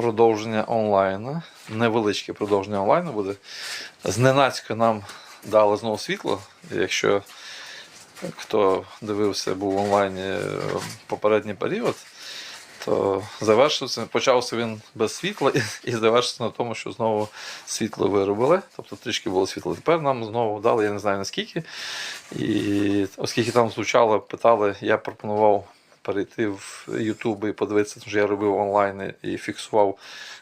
продовження онлайну. Невеличке продовження онлайну буде. Зненацька нам дали знову світло. Якщо хто дивився, був в онлайні е, попередній період, то завершився, почався він без світла і завершився на тому, що знову світло виробили. Тобто трішки було світло. Тепер нам знову дали, я не знаю наскільки. І оскільки там звучало, питали, я пропонував перейти в YouTube і подивитися, тому що я робив онлайн і фіксував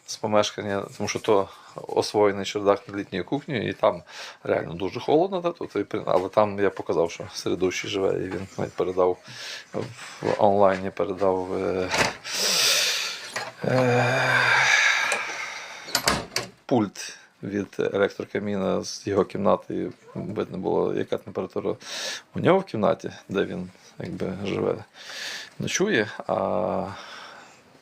з помешкання, тому що то освоєний чердак над літньою кухнею, і там реально дуже холодно, да, тут, але там я показав, що середущий живе, і він навіть передав в онлайні, передав. Е, е, пульт від електрокаміна з його кімнати. і Видно було, яка температура у нього в кімнаті, де він якби живе, ночує. А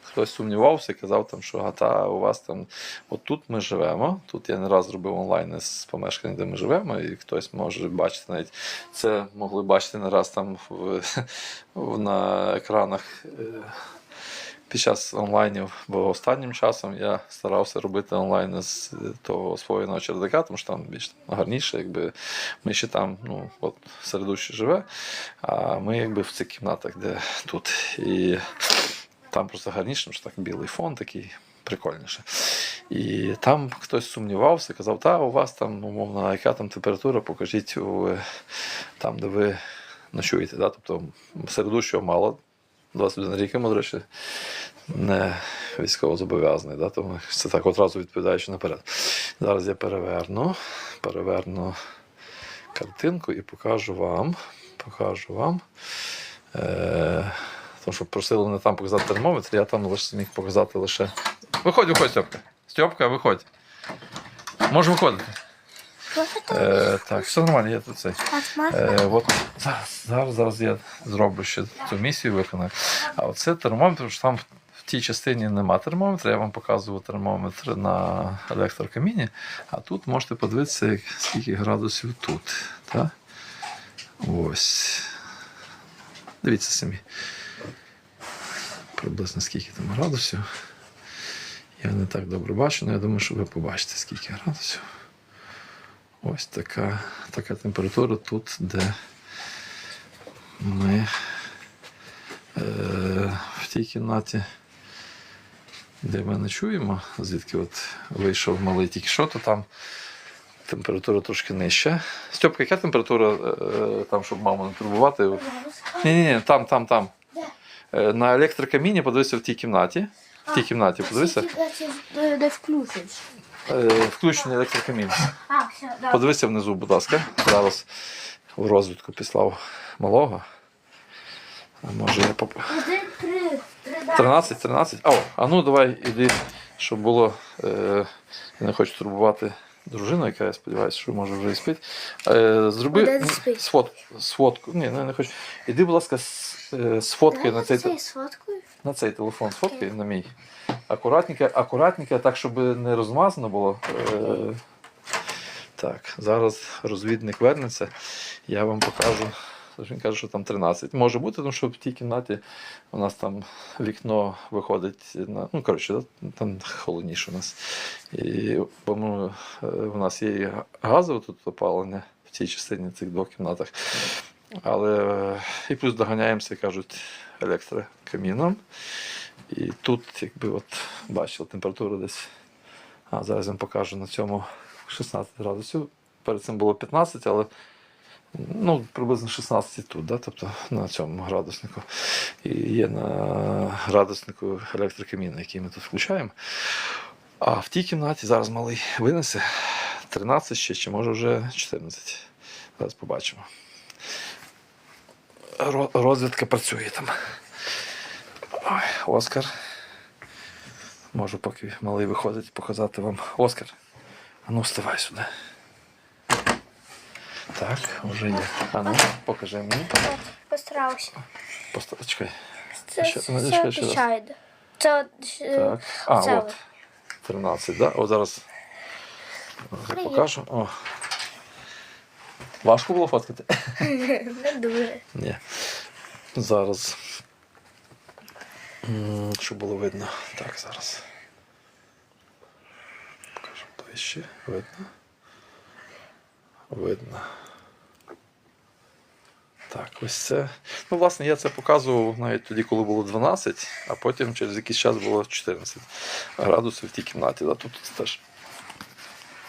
хтось сумнівався, казав, там, що а та у вас там, от тут ми живемо. Тут я не раз робив онлайн з помешкання, де ми живемо, і хтось може бачити навіть це могли бачити не раз там в, в- на екранах. Е, під час онлайнів, бо останнім часом я старався робити онлайн з того освоєного чердака, тому що там більш гарніше, якби ми ще там, ну, от середуще живе, а ми якби в цих кімнатах, де тут. І там просто гарніше, що так білий фон такий. Прикольніше. І там хтось сумнівався, казав, та у вас там, умовно, яка там температура, покажіть у, там, де ви ночуєте. Да? Тобто середущого мало, 21 рік йому, до речі, не військово зобов'язаний, да? тому це так одразу відповідаючи наперед. Зараз я переверну, переверну картинку і покажу вам. Покажу вам. Е, тому що просили мене там показати термометр, я там лише зміг показати лише. Виходь, виходь, Стьопка. Стьопка, виходь. Можеш виходити. Е, так, все нормально, я тут цей. Е, от зараз, зараз, зараз я зроблю ще цю місію виконаю. А оце термометр, тому що там в тій частині нема термометра. Я вам показував термометр на електрокаміні, а тут можете подивитися, скільки градусів тут. Так? Ось. Дивіться самі. Приблизно скільки там градусів. Я не так добре бачу, але я думаю, що ви побачите, скільки градусів. Ось така, така температура тут, де ми е, в тій кімнаті, де ми ночуємо, звідки от вийшов малий тільки що, то там температура трошки нижча. Стьопка, яка температура е, там, щоб маму не турбувати? Ні, ні, ні, там, там, там. Е, на електрокаміні подивися в тій кімнаті. В тій кімнаті подивися. Де включиш? Е, включений електрокамін. Подивися внизу, будь ласка. Зараз в розвідку післав малого. Може я поп... Один, три, три, да. 13, 13. О, а ну давай іди, щоб було. Е, я не хочу турбувати дружину, яка я сподіваюся, що може вже і спить. Е, зроби сфот, сфотку. Ні, не, не хочу. Іди, будь ласка, е, сфоткай на цей, на цей телефон, сфоткай на мій. Акуратненько, акуратненько, так, щоб не розмазано було. Е, так, зараз розвідник вернеться, я вам покажу. Він каже, що там 13. Може бути, тому що в тій кімнаті у нас там вікно виходить на. Ну, коротше, там холодніше у нас. І е, у нас є газове тут опалення в цій частині цих двох кімнатах. Але е, і плюс доганяємося, кажуть, електрокаміном. І тут, якби от бачили, температура десь. А зараз я вам покажу на цьому 16 градусів. Перед цим було 15, але ну, приблизно 16 тут, да? тобто на цьому градуснику. І є на градуснику електрокаміна, який ми тут включаємо. А в тій кімнаті зараз малий винесе 13 ще, чи може вже 14. Зараз побачимо. Розвідка працює там. Ой, Оскар. Можу, поки малий виходить, показати вам. Оскар. А ну, вставай сюди. Так, вже є. А ну, покажи мені. Постарався. Поста... Чекай. Це Ще- ну, чекай, ще раз. Це е, Так. А, це от. 13, да? О, зараз Привіт. покажу. О. Важко було фоткати? не дуже. Ні. Зараз щоб було видно. Так, зараз. Покажемо ближче. Видно. Видно. Так, ось це. Ну, власне, я це показував навіть тоді, коли було 12, а потім через якийсь час було 14 градусів в тій кімнаті. Да? Тут теж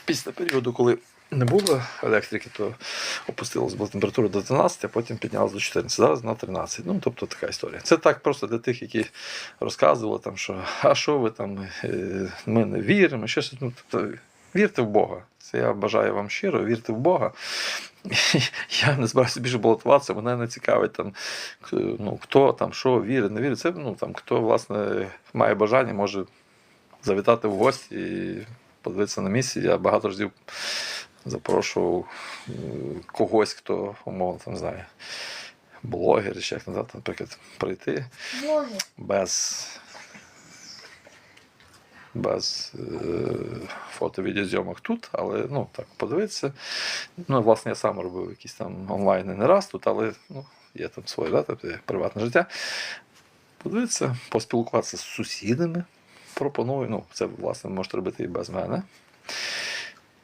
після періоду, коли не було електрики, то опустилась була температура до 12, а потім піднялась до 14, зараз на 13. Ну, тобто така історія. Це так просто для тих, які розказували, там, що а що ви там, е, ми не віримо, щось. Ну, тобто, вірте в Бога. Це я бажаю вам щиро, вірте в Бога. Я не збираюся більше балотуватися, мене не цікавить там, ну, хто там, що вірить, не вірить. Це ну, там, хто власне має бажання, може завітати в гості і подивитися на місці. Я багато разів запрошував когось, хто умовно там не знаю, блогер, чи як називати, наприклад, прийти Блоги. без, без е, фото-відеозйомок тут, але ну, так, подивитися. Ну, власне, я сам робив якісь там онлайни не раз тут, але ну, є там своє да, тобто, приватне життя. Подивитися, поспілкуватися з сусідами. Пропоную, ну, це, власне, можете робити і без мене.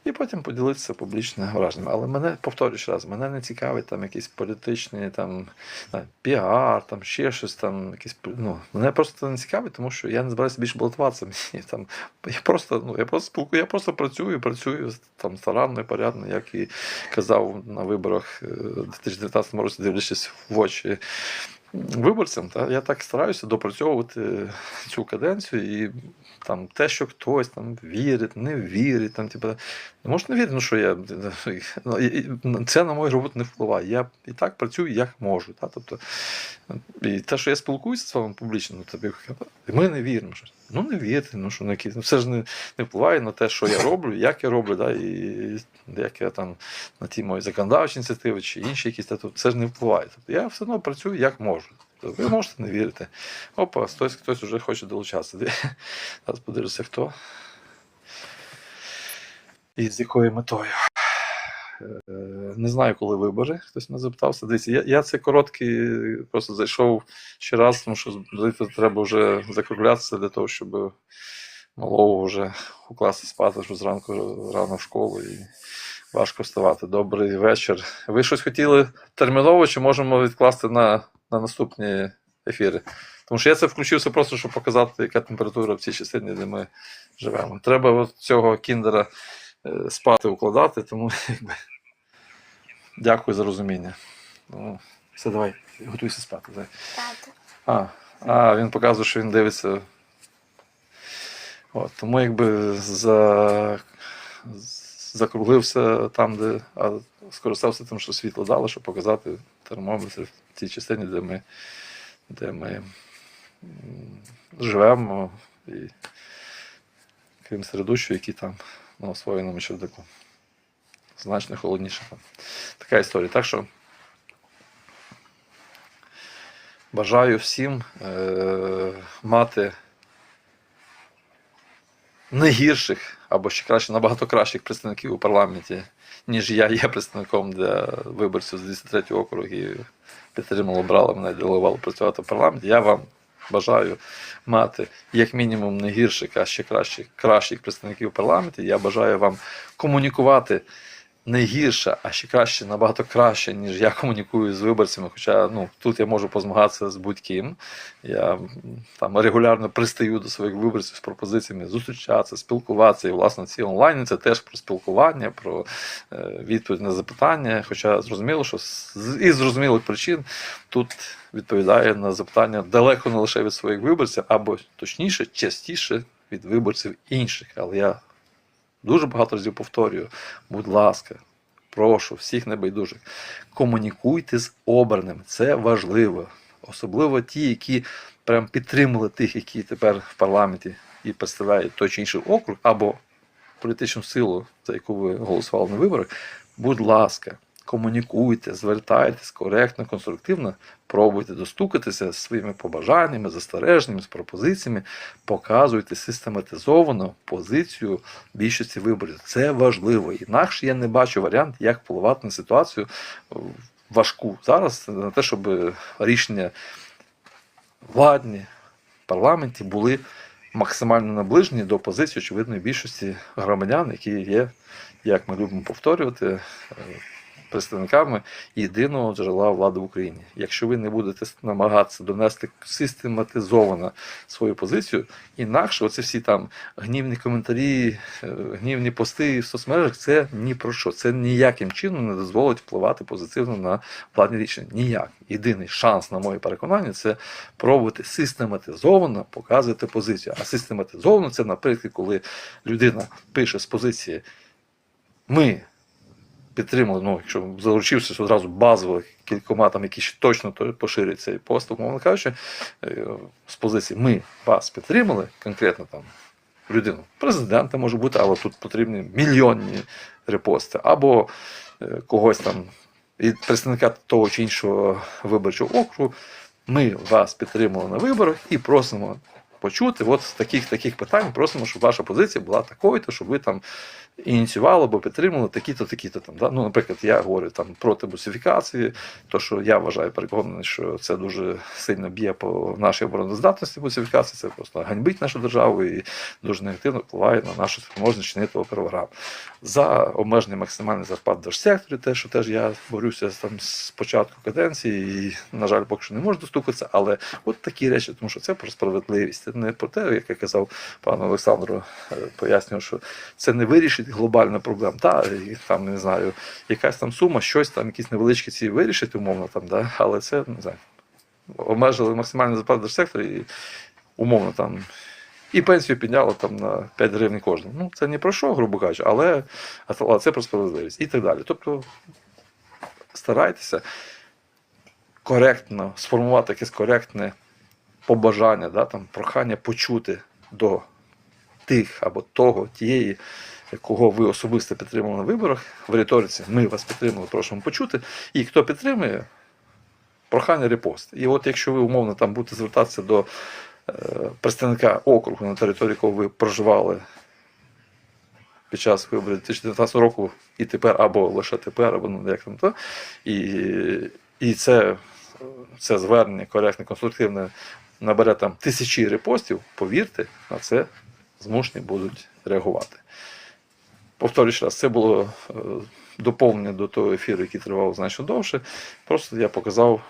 І потім поділитися публічними враженнями. Але мене, повторюю ще раз, мене не цікавить там якісь політичні там, піар, там ще щось там, якісь, ну, мене просто не цікавить, тому що я не збираюся більше балотуватися. Мені там, я просто, ну, я просто спілкую, я просто працюю, працюю там старанно і порядно, як і казав на виборах е, у 2019 році, дивлячись в очі виборцям, та, я так стараюся допрацьовувати цю каденцію і там те, що хтось там вірить, не вірить, там, типу, не можна не вірити, ну що я. ну, Це на мою роботу не впливає. Я і так працюю, як можу. Та? Тобто, і те, що я спілкуюся з вами публічно, ну, тобі, ми не віримо. Що, ну не вірте, ну що на ну, все ж не, не впливає на те, що я роблю, як я роблю, да? і як я там на ті мої законодавчі ініціативи чи інші якісь, та, це ж не впливає. Тобто, я все одно працюю як можу. Тобто, ви можете не вірити. Опа, хтось, хтось вже хоче долучатися. Зараз подивлюся, хто. І з якою метою. Е, Не знаю, коли вибори. Хтось мене запитався. Дивіться, я, я це короткий, просто зайшов ще раз, тому що треба вже закруглятися для того, щоб малого вже укласти спати, що зранку рано в школу і важко вставати. Добрий вечір. Ви щось хотіли терміново, чи можемо відкласти на, на наступні ефіри? Тому що я це включився просто, щоб показати, яка температура в цій частині, де ми живемо. Треба от цього кіндера е, спати укладати, тому якби. Дякую за розуміння. Ну, все, давай, готуйся спати. Давай. А, а, він показує, що він дивиться. От, тому якби за... закруглився там, де а скористався тим, що світло дало, щоб показати термометр тій частині, де ми, де ми живемо, і крім середущого, які там на освоєному чердаку. Значно холодніше. там. Така історія. Так що бажаю всім е- мати не гірших, або ще краще, набагато кращих представників у парламенті, ніж я є представником для виборців з 203 округу і підтримало, брало мене, делегували працювати в парламенті. Я вам бажаю мати як мінімум не гірших, а ще кращих, кращих представників парламенту. Я бажаю вам комунікувати не гірше, а ще краще, набагато краще, ніж я комунікую з виборцями. Хоча ну, тут я можу позмагатися з будь-ким. Я там регулярно пристаю до своїх виборців з пропозиціями зустрічатися, спілкуватися. І, власне, ці онлайни це теж про спілкування, про е, відповідь на запитання. Хоча зрозуміло, що з із зрозумілих причин тут відповідає на запитання далеко не лише від своїх виборців, або точніше, частіше від виборців інших. Але я дуже багато разів повторюю, будь ласка, прошу всіх небайдужих, комунікуйте з обраним. Це важливо. Особливо ті, які прям підтримали тих, які тепер в парламенті і представляють той чи інший округ, або політичну силу, за яку ви голосували на виборах. Будь ласка, комунікуйте, звертайтесь коректно, конструктивно, пробуйте достукатися зі своїми побажаннями, застереженнями, з пропозиціями, показуйте систематизовано позицію більшості виборів. Це важливо. Інакше я не бачу варіант, як впливати на ситуацію е, важку зараз на те, щоб рішення владні в парламенті були максимально наближені до позиції очевидної більшості громадян, які є, як ми любимо повторювати, е, представниками єдиного джерела влади в Україні. Якщо ви не будете намагатися донести систематизовано свою позицію, інакше оці всі там гнівні коментарі, е, гнівні пости в соцмережах це ні про що. Це ніяким чином не дозволить впливати позитивно на владні рішення. Ніяк. Єдиний шанс, на моє переконання, це пробувати систематизовано показувати позицію. А систематизовано це, наприклад, коли людина пише з позиції ми підтримали, ну, якщо залучився одразу базово кількома там, які ще точно то- поширюють цей пост, умовно кажучи, е, з позиції ми вас підтримали, конкретно там людину, президента може бути, але тут потрібні мільйонні репости, або е, когось там від представника того чи іншого виборчого округу. Ми вас підтримали на виборах і просимо почути от з таких таких питань. Просимо, щоб ваша позиція була такою, то щоб ви там ініціювали або підтримували такі-то, такі-то там. Да? Ну, наприклад, я говорю там проти бусифікації, то що я вважаю переконаний, що це дуже сильно б'є по нашій обороноздатності бусифікації, це просто ганьбить нашу державу і дуже негативно впливає на нашу спроможність чинити оперограм. За обмежений максимальний зарплат в держсекторі, те, що теж я борюся там з початку каденції, і, на жаль, поки що не можу достукатися, але от такі речі, тому що це про справедливість. Не про те, як я казав пану Олександру, е, пояснював, що це не вирішить глобальну проблему. Та, і там, не знаю, якась там сума, щось там, якісь невеличкі ці вирішить, умовно, там, да? але це не знаю. Обмежили максимальний зарплат в держсекторі і умовно там. І пенсію підняли там на 5 гривень кожну. Ну, це не про що, грубо кажучи, але, але це про справедливість і так далі. Тобто старайтеся коректно сформувати якесь коректне побажання, да, там, прохання почути до тих або того, тієї, кого ви особисто підтримали на виборах в риториці. Ми вас підтримали, просимо почути. І хто підтримує, прохання репост. І от якщо ви умовно там будете звертатися до е, представника округу, на території якого ви проживали під час виборів 2019 року, і тепер, або лише тепер, або ну як там то. І, і це, це звернення коректне, конструктивне набере там тисячі репостів, повірте, на це змушені будуть реагувати. Повторюю ще раз, це було е, доповнення до того ефіру, який тривав значно довше. Просто я показав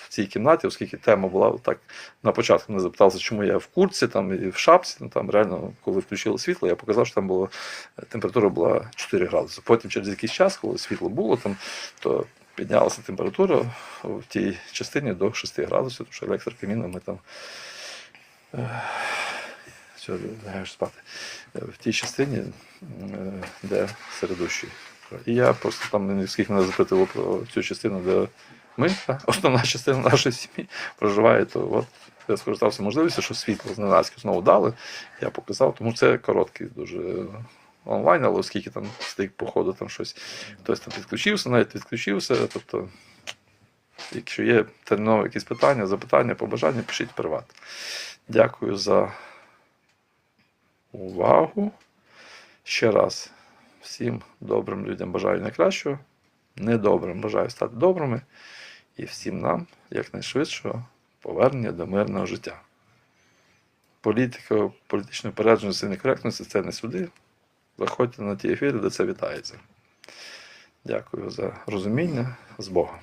в цій кімнаті, оскільки тема була так на початку мене запиталися, чому я в куртці там, і в шапці. Ну, там реально, коли включили світло, я показав, що там було температура була 4 градуси. Потім через якийсь час, коли світло було, там, то піднялася температура в тій частині до 6 градусів, тому що електрокаміном ми там. е, спати. Е, В тій частині, е, де середущий. І я просто там, скільки мене запитували про цю частину, де ми, та, основна частина нашої сім'ї проживає, то от я скористався можливістю, що світло зненацька знову дали. Я показав, тому це короткий дуже онлайн, але оскільки там стик по ходу там щось, хтось там підключився, навіть відключився. Тобто, якщо є термінові якісь питання, запитання, побажання, пишіть приват. Дякую за увагу. Ще раз всім добрим людям бажаю найкращого, недобрим бажаю стати добрими і всім нам якнайшвидшого повернення до мирного життя. Політика, політичної передженості і некоректності це не суди. Заходьте на ті ефіри, де це вітається. Дякую за розуміння з Богом.